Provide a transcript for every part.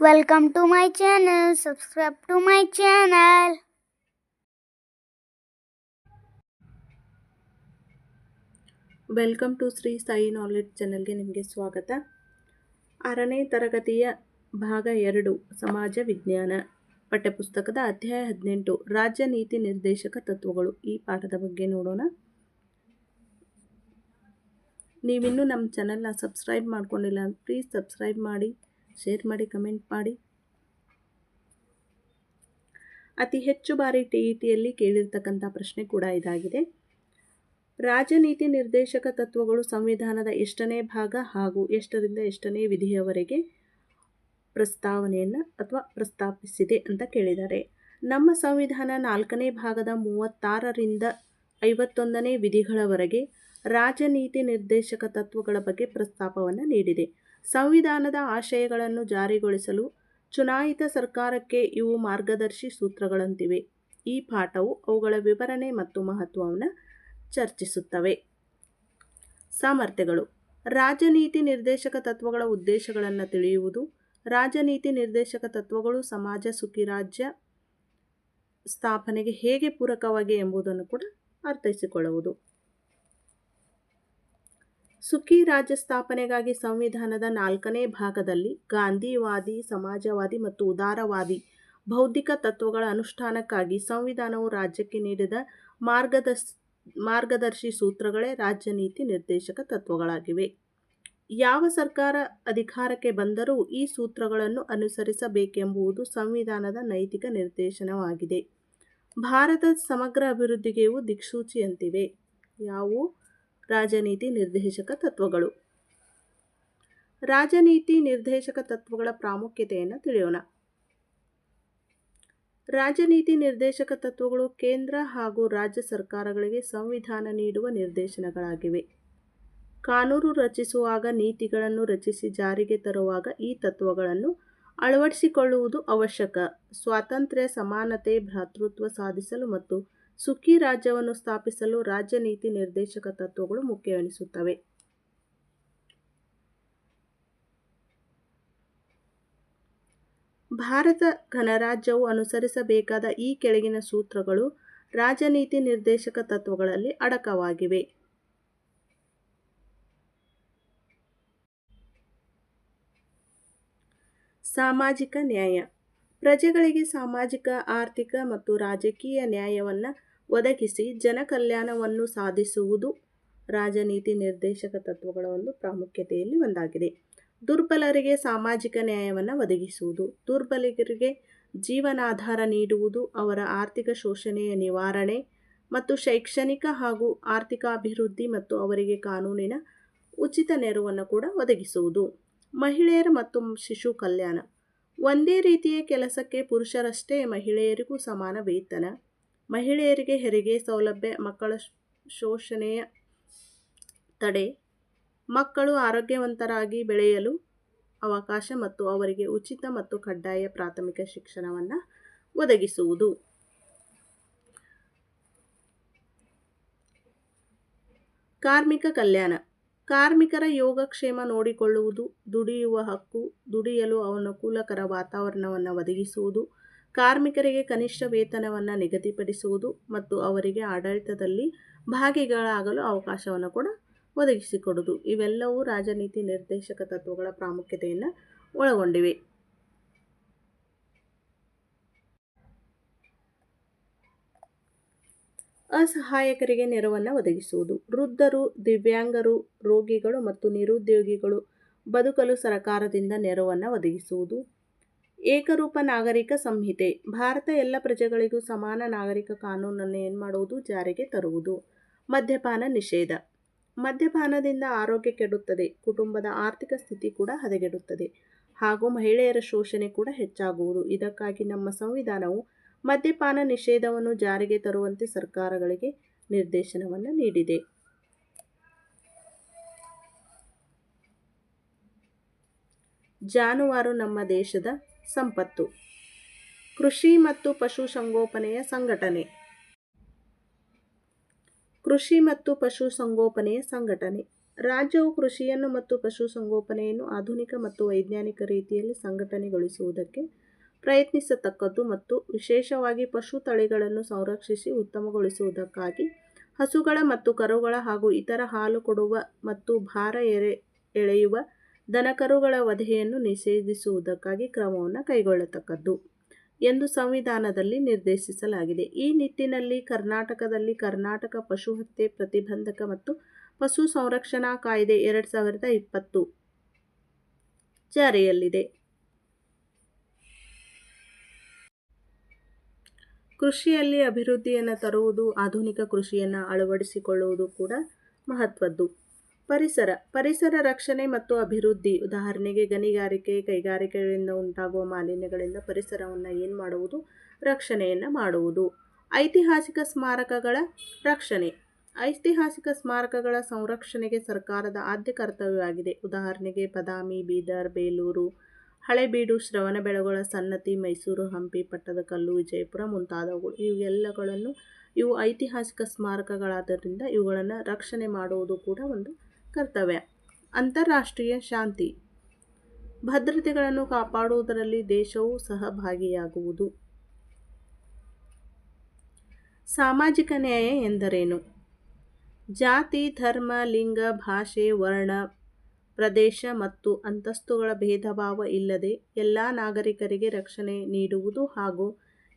Welcome to my channel. Subscribe to my channel. Welcome to Shri Sai knowledge ಚಾನಲ್ಗೆ ನಿಮಗೆ ಸ್ವಾಗತ. ಆರನೇ ತರಗತಿಯ ಭಾಗ ಎರಡು, ಸಮಾಜ ವಿಜ್ಞಾನ. ಪಠ್ಯಪುಸ್ತಕದ ಅಧ್ಯಾಯ ಹದಿನೆಂಟು, ರಾಜ್ಯ ನೀತಿ ನಿರ್ದೇಶಕ ತತ್ವಗಳು. ಈ ಪಾಠದ ಬಗ್ಗೆ ನೋಡೋಣ. ನೀವಿನ್ನೂ ನಮ್ಮ ಚಾನಲ್ನ ಸಬ್ಸ್ಕ್ರೈಬ್ ಮಾಡ್ಕೊಂಡಿಲ್ಲ ಪ್ಲೀಸ್ ಸಬ್ಸ್ಕ್ರೈಬ್ ಮಾಡಿ. ಶೇರ್ ಮಾಡಿ, ಕಮೆಂಟ್ ಮಾಡಿ. ಅತಿ ಹೆಚ್ಚು ಬಾರಿ ಟಿ ಇ ಟಿಯಲ್ಲಿ ಕೇಳಿರ್ತಕ್ಕಂಥ ಪ್ರಶ್ನೆ ಕೂಡ ಇದಾಗಿದೆ. ರಾಜನೀತಿ ನಿರ್ದೇಶಕ ತತ್ವಗಳು ಸಂವಿಧಾನದ ಎಷ್ಟನೇ ಭಾಗ ಹಾಗೂ ಎಷ್ಟರಿಂದ ಎಷ್ಟನೇ ವಿಧಿಯವರೆಗೆ ಪ್ರಸ್ತಾವನೆಯನ್ನು ಅಥವಾ ಪ್ರಸ್ತಾಪಿಸಿದೆ ಅಂತ ಕೇಳಿದ್ದಾರೆ. ನಮ್ಮ ಸಂವಿಧಾನ ನಾಲ್ಕನೇ ಭಾಗದ ಮೂವತ್ತಾರರಿಂದ ಐವತ್ತೊಂದನೇ ವಿಧಿಗಳವರೆಗೆ ರಾಜನೀತಿ ನಿರ್ದೇಶಕ ತತ್ವಗಳ ಬಗ್ಗೆ ಪ್ರಸ್ತಾಪವನ್ನು ನೀಡಿದೆ. ಸಂವಿಧಾನದ ಆಶಯಗಳನ್ನು ಜಾರಿಗೊಳಿಸಲು ಚುನಾಯಿತ ಸರ್ಕಾರಕ್ಕೆ ಇವು ಮಾರ್ಗದರ್ಶಿ ಸೂತ್ರಗಳಂತಿವೆ. ಈ ಪಾಠವು ಅವುಗಳ ವಿವರಣೆ ಮತ್ತು ಮಹತ್ವವನ್ನು ಚರ್ಚಿಸುತ್ತವೆ. ಸಾಮರ್ಥ್ಯಗಳು. ರಾಜನೀತಿ ನಿರ್ದೇಶಕ ತತ್ವಗಳ ಉದ್ದೇಶಗಳನ್ನು ತಿಳಿಯುವುದು, ರಾಜನೀತಿ ನಿರ್ದೇಶಕ ತತ್ವಗಳು ಸಮಾಜ ಸುಖಿ ರಾಜ್ಯ ಸ್ಥಾಪನೆಗೆ ಹೇಗೆ ಪೂರಕವಾಗಿ ಎಂಬುದನ್ನು ಕೂಡ ಅರ್ಥೈಸಿಕೊಳ್ಳುವುದು. ಸುಖಿ ರಾಜ್ಯ ಸ್ಥಾಪನೆಗಾಗಿ ಸಂವಿಧಾನದ ನಾಲ್ಕನೇ ಭಾಗದಲ್ಲಿ ಗಾಂಧಿವಾದಿ, ಸಮಾಜವಾದಿ ಮತ್ತು ಉದಾರವಾದಿ ಬೌದ್ಧಿಕ ತತ್ವಗಳ ಅನುಷ್ಠಾನಕ್ಕಾಗಿ ಸಂವಿಧಾನವು ರಾಜ್ಯಕ್ಕೆ ನೀಡಿದ ಮಾರ್ಗದರ್ಶಿ ಮಾರ್ಗದರ್ಶಿ ಸೂತ್ರಗಳೇ ರಾಜ್ಯ ನೀತಿ ನಿರ್ದೇಶಕ ತತ್ವಗಳಾಗಿವೆ. ಯಾವ ಸರ್ಕಾರ ಅಧಿಕಾರಕ್ಕೆ ಬಂದರೂ ಈ ಸೂತ್ರಗಳನ್ನು ಅನುಸರಿಸಬೇಕೆಂಬುದು ಸಂವಿಧಾನದ ನೈತಿಕ ನಿರ್ದೇಶನವಾಗಿದೆ. ಭಾರತದ ಸಮಗ್ರ ಅಭಿವೃದ್ಧಿಗೆ ಇವು ದಿಕ್ಸೂಚಿಯಂತಿವೆ. ಯಾವುವು? ರಾಜನೀತಿ ನಿರ್ದೇಶಕ ತತ್ವಗಳು. ರಾಜನೀತಿ ನಿರ್ದೇಶಕ ತತ್ವಗಳ ಪ್ರಾಮುಖ್ಯತೆಯನ್ನು ತಿಳಿಯೋಣ. ರಾಜನೀತಿ ನಿರ್ದೇಶಕ ತತ್ವಗಳು ಕೇಂದ್ರ ಹಾಗೂ ರಾಜ್ಯ ಸರ್ಕಾರಗಳಿಗೆ ಸಂವಿಧಾನ ನೀಡುವ ನಿರ್ದೇಶನಗಳಾಗಿವೆ. ಕಾನೂನು ರಚಿಸುವಾಗ, ನೀತಿಗಳನ್ನು ರಚಿಸಿ ಜಾರಿಗೆ ತರುವಾಗ ಈ ತತ್ವಗಳನ್ನು ಅಳವಡಿಸಿಕೊಳ್ಳುವುದು ಅವಶ್ಯಕ. ಸ್ವಾತಂತ್ರ್ಯ, ಸಮಾನತೆ, ಭ್ರಾತೃತ್ವ ಸಾಧಿಸಲು ಮತ್ತು ಸುಖಿ ರಾಜ್ಯವನ್ನು ಸ್ಥಾಪಿಸಲು ರಾಜ್ಯ ನೀತಿ ನಿರ್ದೇಶಕ ತತ್ವಗಳು ಮುಖ್ಯವೆನಿಸುತ್ತವೆ. ಭಾರತ ಗಣರಾಜ್ಯವು ಅನುಸರಿಸಬೇಕಾದ ಈ ಕೆಳಗಿನ ಸೂತ್ರಗಳು ರಾಜನೀತಿ ನಿರ್ದೇಶಕ ತತ್ವಗಳಲ್ಲಿ ಅಡಕವಾಗಿವೆ. ಸಾಮಾಜಿಕ ನ್ಯಾಯ. ಪ್ರಜೆಗಳಿಗೆ ಸಾಮಾಜಿಕ, ಆರ್ಥಿಕ ಮತ್ತು ರಾಜಕೀಯ ನ್ಯಾಯವನ್ನು ಒದಗಿಸಿ ಜನಕಲ್ಯಾಣವನ್ನು ಸಾಧಿಸುವುದು ರಾಜನೀತಿ ನಿರ್ದೇಶಕ ತತ್ವಗಳ ಒಂದು ಪ್ರಾಮುಖ್ಯತೆಯಲ್ಲಿ ಒಂದಾಗಿದೆ. ದುರ್ಬಲರಿಗೆ ಸಾಮಾಜಿಕ ನ್ಯಾಯವನ್ನು ಒದಗಿಸುವುದು ದುರ್ಬಲಿಗರಿಗೆ ಜೀವನಾಧಾರ ನೀಡುವುದು ಅವರ ಆರ್ಥಿಕ ಶೋಷಣೆಯ ನಿವಾರಣೆ ಮತ್ತು ಶೈಕ್ಷಣಿಕ ಹಾಗೂ ಆರ್ಥಿಕ ಅಭಿವೃದ್ಧಿ ಮತ್ತು ಅವರಿಗೆ ಕಾನೂನಿನ ಉಚಿತ ನೆರವನ್ನು ಕೂಡ ಒದಗಿಸುವುದು. ಮಹಿಳೆಯರು ಮತ್ತು ಶಿಶು ಕಲ್ಯಾಣ. ಒಂದೇ ರೀತಿಯ ಕೆಲಸಕ್ಕೆ ಪುರುಷರಷ್ಟೇ ಮಹಿಳೆಯರಿಗೂ ಸಮಾನ ವೇತನ. ಮಹಿಳೆಯರಿಗೆ ಹೆರಿಗೆ ಸೌಲಭ್ಯ, ಮಕ್ಕಳ ಶೋಷಣೆಯ ತಡೆ, ಮಕ್ಕಳು ಆರೋಗ್ಯವಂತರಾಗಿ ಬೆಳೆಯಲು ಅವಕಾಶ ಮತ್ತು ಅವರಿಗೆ ಉಚಿತ ಮತ್ತು ಕಡ್ಡಾಯ ಪ್ರಾಥಮಿಕ ಶಿಕ್ಷಣವನ್ನು ಒದಗಿಸುವುದು. ಕಾರ್ಮಿಕ ಕಲ್ಯಾಣ. ಕಾರ್ಮಿಕರ ಯೋಗಕ್ಷೇಮ ನೋಡಿಕೊಳ್ಳುವುದು, ದುಡಿಯುವ ಹಕ್ಕು, ದುಡಿಯಲು ಅನುಕೂಲಕರ ವಾತಾವರಣವನ್ನು ಒದಗಿಸುವುದು ಕಾರ್ಮಿಕರಿಗೆ ಕನಿಷ್ಠ ವೇತನವನ್ನು ನಿಗದಿಪಡಿಸುವುದು ಮತ್ತು ಅವರಿಗೆ ಆಡಳಿತದಲ್ಲಿ ಭಾಗಿಗಳಾಗಲು ಅವಕಾಶವನ್ನು ಕೂಡ ಒದಗಿಸಿಕೊಡುವುದು. ಇವೆಲ್ಲವೂ ರಾಜನೀತಿ ನಿರ್ದೇಶಕ ತತ್ವಗಳ ಪ್ರಾಮುಖ್ಯತೆಯನ್ನು ಒಳಗೊಂಡಿವೆ. ಅಸಹಾಯಕರಿಗೆ ನೆರವನ್ನು ಒದಗಿಸುವುದು. ವೃದ್ಧರು, ದಿವ್ಯಾಂಗರು, ರೋಗಿಗಳು ಮತ್ತು ನಿರುದ್ಯೋಗಿಗಳು ಬದುಕಲು ಸರಕಾರದಿಂದ ನೆರವನ್ನು ಒದಗಿಸುವುದು. ಏಕರೂಪ ನಾಗರಿಕ ಸಂಹಿತೆ. ಭಾರತ ಎಲ್ಲ ಪ್ರಜೆಗಳಿಗೂ ಸಮಾನ ನಾಗರಿಕ ಕಾನೂನನ್ನು ಏನು ಮಾಡುವುದು? ಜಾರಿಗೆ ತರುವುದು. ಮದ್ಯಪಾನ ನಿಷೇಧ. ಮದ್ಯಪಾನದಿಂದ ಆರೋಗ್ಯ ಕೆಡುತ್ತದೆ. ಕುಟುಂಬದ ಆರ್ಥಿಕ ಸ್ಥಿತಿ ಕೂಡ ಹದಗೆಡುತ್ತದೆ. ಹಾಗೂ ಮಹಿಳೆಯರ ಶೋಷಣೆ ಕೂಡ ಹೆಚ್ಚಾಗುವುದು. ಇದಕ್ಕಾಗಿ ನಮ್ಮ ಸಂವಿಧಾನವು ಮದ್ಯಪಾನ ನಿಷೇಧವನ್ನು ಜಾರಿಗೆ ತರುವಂತೆ ಸರ್ಕಾರಗಳಿಗೆ ನಿರ್ದೇಶನವನ್ನು ನೀಡಿದೆ. ಜಾನುವಾರು ನಮ್ಮ ದೇಶದ ಸಂಪತ್ತು. ಕೃಷಿ ಮತ್ತು ಪಶುಸಂಗೋಪನೆಯ ಸಂಘಟನೆ. ಕೃಷಿ ಮತ್ತು ಪಶುಸಂಗೋಪನೆಯ ಸಂಘಟನೆ. ರಾಜ್ಯವು ಕೃಷಿಯನ್ನು ಮತ್ತು ಪಶುಸಂಗೋಪನೆಯನ್ನು ಆಧುನಿಕ ಮತ್ತು ವೈಜ್ಞಾನಿಕ ರೀತಿಯಲ್ಲಿ ಸಂಘಟನೆಗೊಳಿಸುವುದಕ್ಕೆ ಪ್ರಯತ್ನಿಸತಕ್ಕದ್ದು ಮತ್ತು ವಿಶೇಷವಾಗಿ ಪಶು ತಳಿಗಳನ್ನು ಸಂರಕ್ಷಿಸಿ ಉತ್ತಮಗೊಳಿಸುವುದಕ್ಕಾಗಿ ಹಸುಗಳ ಮತ್ತು ಕರುಗಳ ಹಾಗೂ ಇತರ ಹಾಲು ಕೊಡುವ ಮತ್ತು ಭಾರ ಎರೆ ಎಳೆಯುವ ದನಕರುಗಳ ವಧೆಯನ್ನು ನಿಷೇಧಿಸುವುದಕ್ಕಾಗಿ ಕ್ರಮವನ್ನು ಕೈಗೊಳ್ಳತಕ್ಕದ್ದು ಎಂದು ಸಂವಿಧಾನದಲ್ಲಿ ನಿರ್ದೇಶಿಸಲಾಗಿದೆ. ಈ ನಿಟ್ಟಿನಲ್ಲಿ ಕರ್ನಾಟಕದಲ್ಲಿ ಕರ್ನಾಟಕ ಪಶು ಹತ್ಯೆ ಪ್ರತಿಬಂಧಕ ಮತ್ತು ಪಶು ಸಂರಕ್ಷಣಾ ಕಾಯ್ದೆ ಎರಡು ಸಾವಿರದ ಇಪ್ಪತ್ತು ಜಾರಿಯಲ್ಲಿದೆ. ಕೃಷಿಯಲ್ಲಿ ಅಭಿವೃದ್ಧಿಯನ್ನು ತರುವುದು, ಆಧುನಿಕ ಕೃಷಿಯನ್ನು ಅಳವಡಿಸಿಕೊಳ್ಳುವುದು ಕೂಡ ಮಹತ್ವದ್ದು. ಪರಿಸರ ಪರಿಸರ ರಕ್ಷಣೆ ಮತ್ತು ಅಭಿವೃದ್ಧಿ. ಉದಾಹರಣೆಗೆ, ಗಣಿಗಾರಿಕೆ, ಕೈಗಾರಿಕೆಗಳಿಂದ ಉಂಟಾಗುವ ಮಾಲಿನ್ಯಗಳಿಂದ ಪರಿಸರವನ್ನು ಏನು ಮಾಡುವುದು? ರಕ್ಷಣೆಯನ್ನು ಮಾಡುವುದು. ಐತಿಹಾಸಿಕ ಸ್ಮಾರಕಗಳ ರಕ್ಷಣೆ. ಐತಿಹಾಸಿಕ ಸ್ಮಾರಕಗಳ ಸಂರಕ್ಷಣೆಗೆ ಸರ್ಕಾರದ ಆದ್ಯ ಕರ್ತವ್ಯವಾಗಿದೆ. ಉದಾಹರಣೆಗೆ, ಬದಾಮಿ, ಬೀದರ್, ಬೇಲೂರು, ಹಳೆಬೀಡು ಶ್ರವಣಬೆಳಗೊಳ ಸನ್ನತಿ, ಮೈಸೂರು, ಹಂಪಿ ಪಟ್ಟದಕಲ್ಲು ವಿಜಯಪುರ ಮುಂತಾದವುಗಳು. ಇವೆಲ್ಲಗಳನ್ನು ಇವು ಐತಿಹಾಸಿಕ ಸ್ಮಾರಕಗಳಾದ್ದರಿಂದ ಇವುಗಳನ್ನು ರಕ್ಷಣೆ ಮಾಡುವುದು ಕೂಡ ಒಂದು ಕರ್ತವ್ಯ. ಅಂತಾರಾಷ್ಟ್ರೀಯ ಶಾಂತಿ. ಭದ್ರತೆಗಳನ್ನು ಕಾಪಾಡುವುದರಲ್ಲಿ ದೇಶವು ಸಹಭಾಗಿಯಾಗುವುದು. ಸಾಮಾಜಿಕ ನ್ಯಾಯ ಎಂದರೇನು? ಜಾತಿ, ಧರ್ಮ, ಲಿಂಗ, ಭಾಷೆ, ವರ್ಣ, ಪ್ರದೇಶ ಮತ್ತು ಅಂತಸ್ತುಗಳ ಭೇದಭಾವ ಇಲ್ಲದೆ ಎಲ್ಲ ನಾಗರಿಕರಿಗೆ ರಕ್ಷಣೆ ನೀಡುವುದು ಹಾಗೂ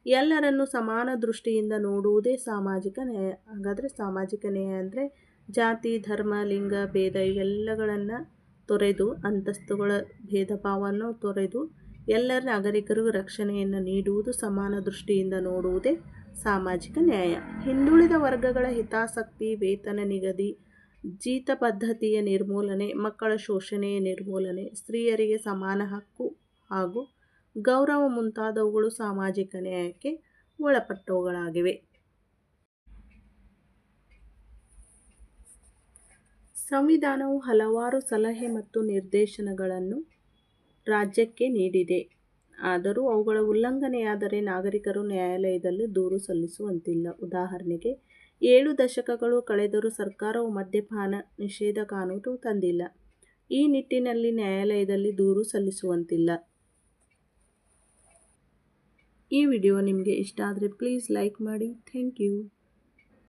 ಎಲ್ಲರನ್ನು ಸಮಾನ ದೃಷ್ಟಿಯಿಂದ ನೋಡುವುದೇ ಸಾಮಾಜಿಕ ನ್ಯಾಯ. ಹಾಗಾದರೆ ಸಾಮಾಜಿಕ ನ್ಯಾಯ ಅಂದರೆ ಜಾತಿ, ಧರ್ಮ, ಲಿಂಗ, ಭೇದ ಇವೆಲ್ಲಗಳನ್ನು ತೊರೆದು, ಅಂತಸ್ತುಗಳ ಭೇದ ಭಾವವನ್ನು ತೊರೆದು ಎಲ್ಲ ನಾಗರಿಕರಿಗೂ ರಕ್ಷಣೆಯನ್ನು ನೀಡುವುದು ಸಮಾನ ದೃಷ್ಟಿಯಿಂದ ನೋಡುವುದೇ ಸಾಮಾಜಿಕ ನ್ಯಾಯ. ಹಿಂದುಳಿದ ವರ್ಗಗಳ ಹಿತಾಸಕ್ತಿ, ವೇತನ ನಿಗದಿ, ಜೀತ ಪದ್ಧತಿಯ ನಿರ್ಮೂಲನೆ, ಮಕ್ಕಳ ಶೋಷಣೆಯ ನಿರ್ಮೂಲನೆ, ಸ್ತ್ರೀಯರಿಗೆ ಸಮಾನ ಹಕ್ಕು ಹಾಗೂ ಗೌರವ ಮುಂತಾದವುಗಳು ಸಾಮಾಜಿಕ ನ್ಯಾಯಕ್ಕೆ ಒಳಪಟ್ಟವುಗಳಾಗಿವೆ. ಸಂವಿಧಾನವು ಹಲವಾರು ಸಲಹೆ ಮತ್ತು ನಿರ್ದೇಶನಗಳನ್ನು ರಾಜ್ಯಕ್ಕೆ ನೀಡಿದೆ. ಆದರೂ ಅವುಗಳ ಉಲ್ಲಂಘನೆಯಾದರೆ ನಾಗರಿಕರು ನ್ಯಾಯಾಲಯದಲ್ಲಿ ದೂರು ಸಲ್ಲಿಸುವಂತಿಲ್ಲ. ಉದಾಹರಣೆಗೆ, ಏಳು ದಶಕಗಳು ಕಳೆದರೂ ಸರ್ಕಾರವು ಮದ್ಯಪಾನ ನಿಷೇಧ ಕಾನೂನು ತಂದಿಲ್ಲ. ಈ ನಿಟ್ಟಿನಲ್ಲಿ ನ್ಯಾಯಾಲಯದಲ್ಲಿ ದೂರು ಸಲ್ಲಿಸುವಂತಿಲ್ಲ. ಈ ವಿಡಿಯೋ ನಿಮಗೆ ಇಷ್ಟ ಆದರೆ ಪ್ಲೀಸ್ ಲೈಕ್ ಮಾಡಿ. Thank you.